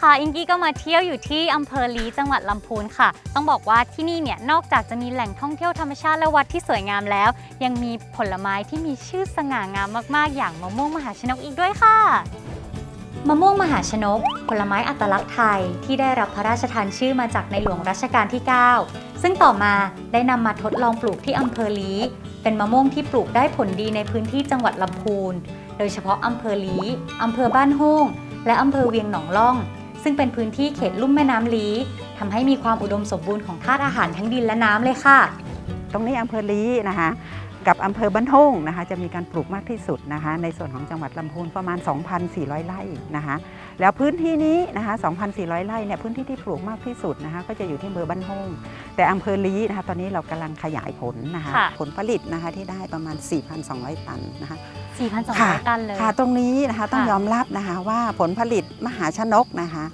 นะคะ อิงกี้ก็มาเที่ยวอยู่ที่อำเภอลีจังหวัดลำพูนค่ะ ต้องบอกว่าที่นี่เนี่ยนอกจากจะมีแหล่งท่องเที่ยวธรรมชาติและวัดที่สวยงามแล้ว ยังมีผลไม้ที่มีชื่อสง่างามมากๆ อย่างมะม่วงมหาชนกอีกด้วยค่ะ มะม่วงมหาชนก ผลไม้อัตลักษณ์ไทยที่ได้รับพระราชทานชื่อมาจากในหลวงรัชกาลที่ 9 ซึ่งต่อมาได้นำมาทดลองปลูกที่อำเภอลีเป็นมะม่วงที่ปลูกได้ผลดีในพื้นที่จังหวัดลำพูน โดยเฉพาะอำเภอลีอำเภอบ้านโฮงและอำเภอเวียงหนองล่อง ซึ่งเป็นพื้นที่เขตลุ่มแม่น้ำลีทำให้มีความอุดมสมบูรณ์ของธาตุอาหารทั้งดินและน้ำเลยค่ะ ตรงนี้อำเภอลีนะคะ กับอำเภอบ้านทุ่งนะคะจะมีการปลูกมากที่สุดนะคะในส่วนของจังหวัดลำพูนประมาณ 2,400 ไร่นะคะแล้วพื้นที่นี้นะคะ 2,400 ไร่เนี่ยพื้นที่ที่ปลูกมากที่สุดนะคะก็จะอยู่ที่อำเภอบ้านทุ่งแต่อำเภอลีนะคะตอนนี้เรากำลังขยายผลนะคะค่ะ ผลผลิตนะคะที่ได้ประมาณ 4,200 ตันนะคะ4,200 ตันเลย ค่ะตรงนี้นะคะต้องค่ะยอมรับนะคะว่าผลผลิตมหาชนกนะคะ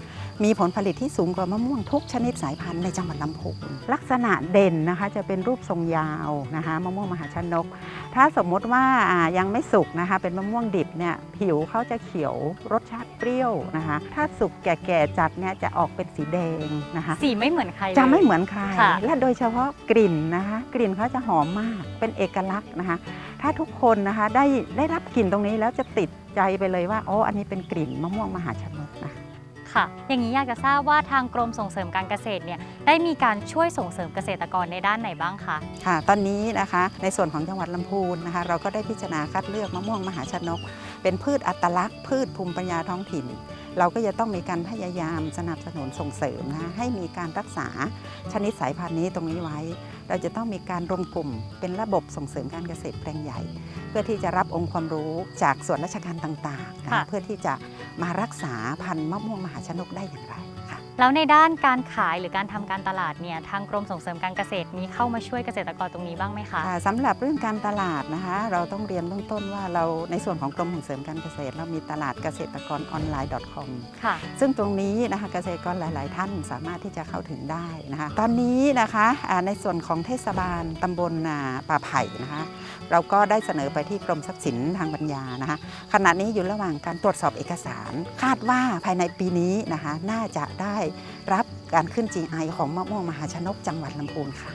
มีผลผลิตที่สูงกว่ามะม่วงทุกชนิดสายพันธุ์ในจังหวัดลำพูนลักษณะเด่นนะคะจะเป็นรูปทรงยาวนะคะมะม่วงมหาชนก ถ้าสมมุติว่าอ่ายังไม่สุกนะคะเป็นมะม่วงดิบเนี่ยผิวเขาจะเขียวรสชาติเปรี้ยวนะคะ ถ้าสุกแก่ๆจัดเนี่ยจะออกเป็นสีแดงนะคะ สีไม่เหมือนใครเลยจะไม่เหมือนใครค่ะและโดยเฉพาะกลิ่นนะคะ กลิ่นเขาจะหอมมากเป็นเอกลักษณ์นะคะ ถ้าทุกคนนะคะได้ได้รับกลิ่นตรงนี้แล้วจะติดใจไปเลยว่าอ๋ออันนี้เป็นกลิ่นมะม่วงมหาชนกนะคะ ค่ะ อย่างนี้อยากจะทราบว่าทางกรมส่งเสริมการเกษตรเนี่ยได้มีการช่วยส่งเสริมเกษตรกรในด้านไหนบ้างคะ ค่ะ ตอนนี้นะคะในส่วนของจังหวัดลำพูนนะคะ เราก็ได้พิจารณาคัดเลือกมะม่วงมหาชนก เป็นพืชอัตลักษณ์ พืชภูมิปัญญาท้องถิ่น เราก็จะต้องมีการพยายามสนับสนุนส่งเสริมนะคะให้มีการรักษาชนิดสายพันธุ์นี้ตรงนี้ไว้ เราจะต้องมีการรวมกลุ่ม เป็นระบบส่งเสริมการเกษตรแปลงใหญ่ เพื่อที่จะรับองค์ความรู้จากส่วนราชการต่างๆนะคะค่ะเพื่อที่จะ มารักษาพันธุ์มะม่วงมหาชนกได้อย่างไร แล้วในด้านการขายหรือการทำการตลาดเนี่ยทางกรมส่งเสริมการเกษตรมีเข้ามาช่วยเกษตรกรตรงนี้บ้างไหมคะค่ะสำหรับเรื่องการตลาดนะคะ เราต้องเรียนเบื้องต้นว่าเราในส่วนของกรมส่งเสริมการเกษตร เรามีตลาดเกษตรกรออนไลน์ .com ค่ะ ซึ่งตรงนี้นะคะเกษตรกรหลาย ๆ ท่านสามารถที่จะเข้าถึงได้นะคะ ตอนนี้นะคะอ่าในส่วนของเทศบาลตำบลนาป่าไผ่นะคะ เราก็ได้เสนอไปที่กรมทรัพย์สินทางปัญญานะคะขณะนี้อยู่ระหว่างการตรวจสอบเอกสาร คาดว่าภายในปีนี้นะคะน่าจะได้รับการขึ้น GI ของมะม่วงมหาชนกจังหวัดลำพูนค่ะ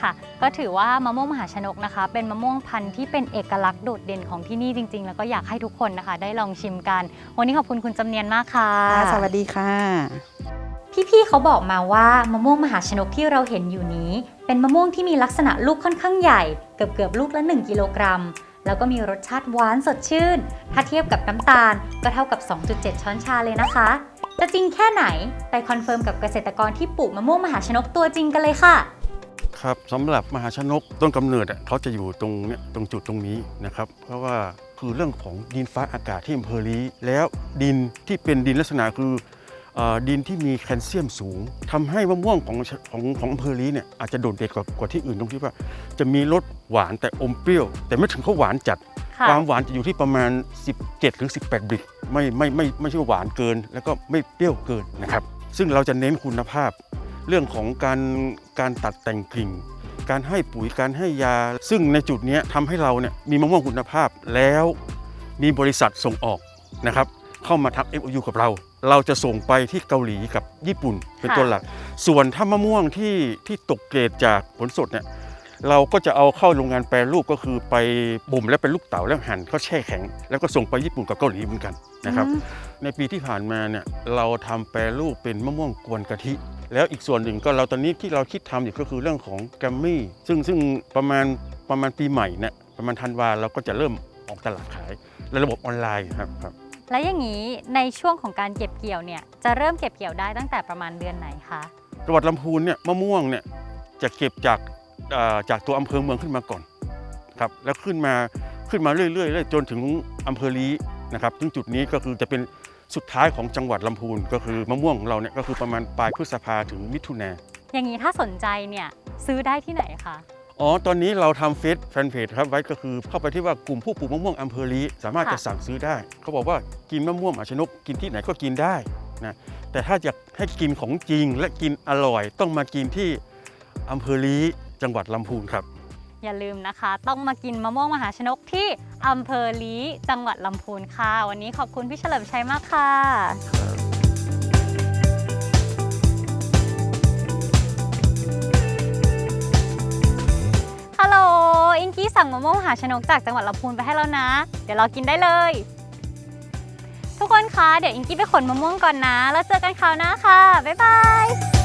ค่ะ ก็ถือว่ามะม่วงมหาชนกนะคะ เป็นมะม่วงพันธุ์ที่เป็นเอกลักษณ์โดดเด่นของที่นี่จริง ๆ แล้วก็อยากให้ทุกคนนะคะ ได้ลองชิมกัน วันนี้ขอบคุณคุณจำเนียนมากค่ะ สวัสดีค่ะ พี่ๆเขาบอกมาว่ามะม่วงมหาชนกที่เราเห็นอยู่นี้ เป็นมะม่วงที่มีลักษณะลูกค่อนข้างใหญ่ เกือบเกือบๆลูกละ 1 กิโลกรัม แล้วก็มีรสชาติหวานสดชื่น ถ้าเทียบกับน้ำตาลก็เท่ากับ 2.7 ช้อนชาเลยนะคะ จะจริงแค่ไหนไปคอนเฟิร์มกับเกษตรกรที่ปลูกมะม่วงมหาชนกตัวจริงกันเลยค่ะครับสำหรับมหาชนกต้นกำเนิดเขาจะอยู่ตรงเนี้ยตรงจุดตรงนี้นะครับ เพราะว่าคือเรื่องของดินฟ้าอากาศที่อำเภอลีแล้วดินที่เป็นดินลักษณะคือ ดินที่มีแคลเซียมสูงทำให้มะม่วงของของของอำเภอลีเนี่ยอาจจะโดดเด่นกว่ากว่าที่อื่นตรงที่ว่า จะมีรสหวานแต่อมเปรี้ยว แต่ไม่ถึงเขาหวานจัดค่ะความหวานจะอยู่ที่ประมาณ 17ถึง18บริกไม่ไม่ไม่ไม่ใช่ว่าหวานเกิน แล้วก็ไม่เปรี้ยวเกินนะครับซึ่งเราจะเน้นคุณภาพ เรื่องของการการตัดแต่งกิ่งการให้ปุ๋ยการให้ยา ซึ่งในจุดเนี้ยทำให้เราเนี่ยมีมะม่วงคุณภาพแล้วมีบริษัทส่งออกนะครับเข้ามาทำ MOU กับเรา เราจะส่งไปที่เกาหลีกับญี่ปุ่นเป็นตัวหลัก ส่วนถ้ามะม่วงที่ที่ตกเกรดจากผลสดเนี่ยเราก็จะเอาเข้าโรงงานแปรรูปก็คือไปบ่มแล้วเป็นลูกเต๋าแล้วหั่นเขาแช่แข็ง แล้วก็ส่งไปญี่ปุ่นกับเกาหลีเหมือนกันนะครับอืมในปีที่ผ่านมาเนี่ยเราทำแปรรูปเป็นมะม่วงกวนกะทิ แล้วอีกส่วนหนึ่งก็เราตอนนี้ที่เราคิดทำอยู่ก็คือเรื่องของแกรมมี่ซึ่งซึ่งประมาณประมาณปีใหม่เนี่ยประมาณธันวาเราก็จะเริ่มออกตลาดขายในระบบออนไลน์ครับครับ และอย่างนี้ในช่วงของการเก็บเกี่ยวเนี่ยจะเริ่มเก็บเกี่ยวได้ตั้งแต่ประมาณเดือนไหนคะจังหวัดลำพูนเนี่ยมะม่วงเนี่ยจะเก็บจากเอ่อจากตัวอำเภอเมืองขึ้นมาก่อนครับแล้วขึ้นมาขึ้นมาเรื่อยๆเรื่อยๆจนถึงอำเภอลีนะครับซึ่งจุดนี้ก็คือจะเป็นสุดท้ายของจังหวัดลำพูนก็คือมะม่วงของเราเนี่ยก็คือประมาณปลายพฤษภาถึงมิถุนาอย่างนี้ถ้าสนใจเนี่ยซื้อได้ที่ไหนคะ อ๋อ ตอนนี้เราทำเฟซแฟนเพจครับไว้ก็คือเข้าไปที่ว่ากลุ่มผู้ปลูกมะม่วงอำเภอลีสามารถค่ะจะสั่งซื้อได้ เขาบอกว่ากินมะม่วงอาชนกกินที่ไหนก็กินได้นะแต่ถ้าอยากให้กินของจริงและกินอร่อย ต้องมากินที่อำเภอลีจังหวัดลำพูนครับ อย่าลืมนะคะ ต้องมากินมะม่วงมหาชนกที่อำเภอลีจังหวัดลำพูนค่ะ วันนี้ขอบคุณพี่เฉลิมชัยมากค่ะ ฮัลโหล อิงกี้สั่งมะม่วงหาชนกจากจังหวัดลำพูนไปให้แล้วนะ เดี๋ยวเรากินได้เลย ทุกคนคะ เดี๋ยวอิงกี้ไปขนมะม่วงก่อนนะ แล้วเจอกันคราวหน้าค่ะ บ๊ายบาย